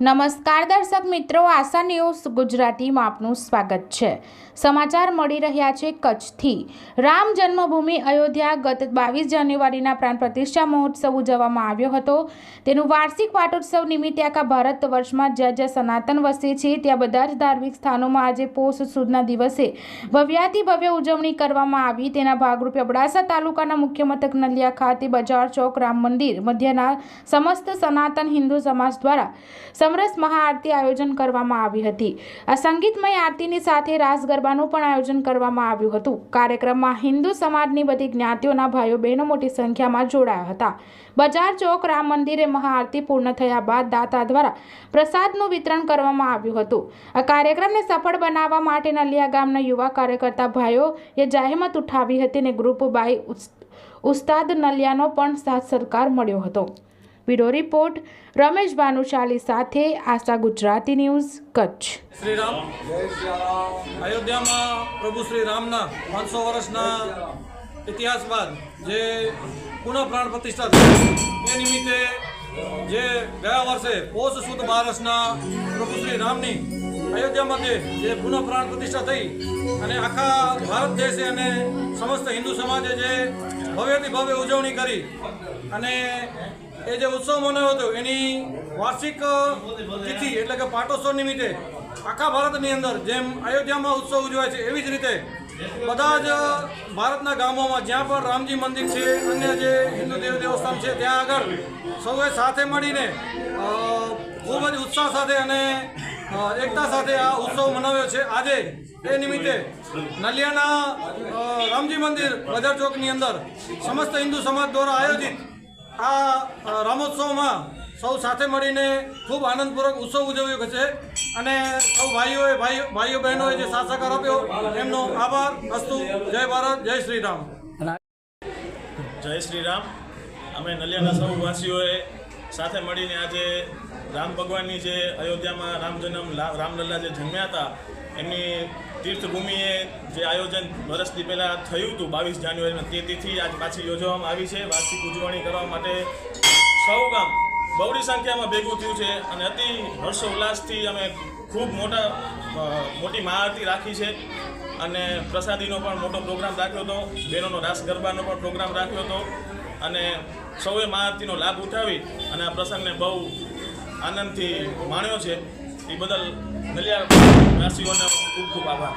નમસ્કાર દર્શક મિત્રો, આશા ન્યૂઝ ગુજરાતીમાં આપનું સ્વાગત છે. સમાચાર મળી રહ્યા છે કચ્છથી. રામ જન્મભૂમિ અયોધ્યા ગત બાવીસ જાન્યુઆરીના પ્રાણ પ્રતિષ્ઠા મહોત્સવ ઉજવવામાં આવ્યો હતો. તેનું વાર્ષિક પાટોત્સવ નિમિત્તે આખા ભારત વર્ષમાં જ્યાં જ્યાં સનાતન વસે છે. ત્યાં બધા જ ધાર્મિક સ્થાનોમાં આજે પોષ સુદના દિવસે ભવ્યાતિ ભવ્ય ઉજવણી કરવામાં આવી. તેના ભાગરૂપે અબડાસા તાલુકાના મુખ્ય મથક નલિયા ખાતે બજાર ચોક, રામ મંદિર, મધ્યના સમસ્ત સનાતન હિન્દુ સમાજ દ્વારા સમરસ મહાઆરતી આયોજન કરવામાં આવી હતી. આ સંગીતમય આરતીની સાથે રાસ ગરબાનું પણ આયોજન કરવામાં આવ્યું હતું. કાર્યક્રમમાં હિન્દુ સમાજની બધી જ્ઞાતિઓના ભાઈઓ બહેનો મોટી સંખ્યામાં જોડાયા હતા. બજાર ચોક, રામ મંદિરે મહાઆરતી પૂર્ણ થયા બાદ દાતા દ્વારા પ્રસાદનું વિતરણ કરવામાં આવ્યું હતું. આ કાર્યક્રમને સફળ બનાવવા માટે નલિયા ગામના યુવા કાર્યકર્તા ભાઈઓએ જાહેમત ઉઠાવી હતી અને ગ્રુપ બાય ઉસ- ઉસ્તાદ નલિયાનો પણ સાથ સરકાર મળ્યો હતો. બ્યુરો રિપોર્ટ, રમેશ ભાનુશાલી સાથે આશા ગુજરાતી ન્યૂઝ, કચ્છ. શ્રી રામ અયોધ્યામાં પ્રભુ શ્રી રામના પાંચસો વર્ષના ઇતિહાસ બાદ જે પુનઃ પ્રાણ પ્રતિષ્ઠા એ નિમિત્તે જે ગયા વર્ષે પોષ સુદ બારસના પ્રભુ શ્રી રામની અયોધ્યામાં જે પુનઃ પ્રાણ પ્રતિષ્ઠા થઈ, અને આખા ભારત દેશે અને સમસ્ત હિન્દુ સમાજે જે ભવ્યથી ભવ્ય ઉજવણી કરી. અને એ જે ઉત્સવ મનાવ્યો હતો, એની વાર્ષિક તિથિ એટલે કે પાટોત્સવ નિમિત્તે આખા ભારતની અંદર જેમ અયોધ્યામાં ઉત્સવ ઉજવાય છે, એવી જ રીતે બધા જ ભારતના ગામોમાં જ્યાં પણ રામજી મંદિર છે, અન્ય જે હિન્દુ દેવ દેવસ્થાન છે, ત્યાં આગળ સૌએ સાથે મળીને ખૂબ જ ઉત્સાહ સાથે અને એકતા સાથે આ ઉત્સવ મનાવ્યો છે. આજે એ નિમિત્તે નલિયાના રામજી મંદિર બજાર ચોકની અંદર સમસ્ત હિન્દુ સમાજ દ્વારા આયોજિત આ રામોત્સવમાં સૌ સાથે મળીને ખૂબ આનંદપૂર્વક ઉત્સવ ઉજવ્યો છે. અને સૌ ભાઈઓએ ભાઈ ભાઈઓ બહેનોએ જે સાથ સહકાર આપ્યો, એમનો આભાર. અસ્તુ. જય ભારત, જય શ્રી રામ. જય શ્રી રામ. અમે નલિયાના સૌ સાથે મળીને આજે રામ ભગવાનની જે અયોધ્યામાં રામ જન્મ રામલલ્લા જે જન્મ્યા હતા, એમની તીર્થભૂમિએ જે આયોજન વર્ષથી પહેલાં થયું હતું, બાવીસ જાન્યુઆરીમાં તે તિથિ આજ પાછી યોજવામાં આવી છે. વાર્ષિક ઉજવણી કરવા માટે સૌ ગામ બહોળી સંખ્યામાં ભેગું થયું છે અને અતિ હર્ષોલ્લાસથી અમે ખૂબ મોટા મોટી મહાઆરતી રાખી છે અને પ્રસાદીનો પણ મોટો પ્રોગ્રામ રાખ્યો હતો. બહેનોનો રાસ ગરબાનો પણ પ્રોગ્રામ રાખ્યો હતો અને સૌએ મહાઆરતીનો લાભ ઉઠાવી અને આ પ્રસંગને બહુ આનંદથી માણ્યો છે. એ બદલ નલિયા વાસીઓનો ખૂબ ખૂબ આભાર.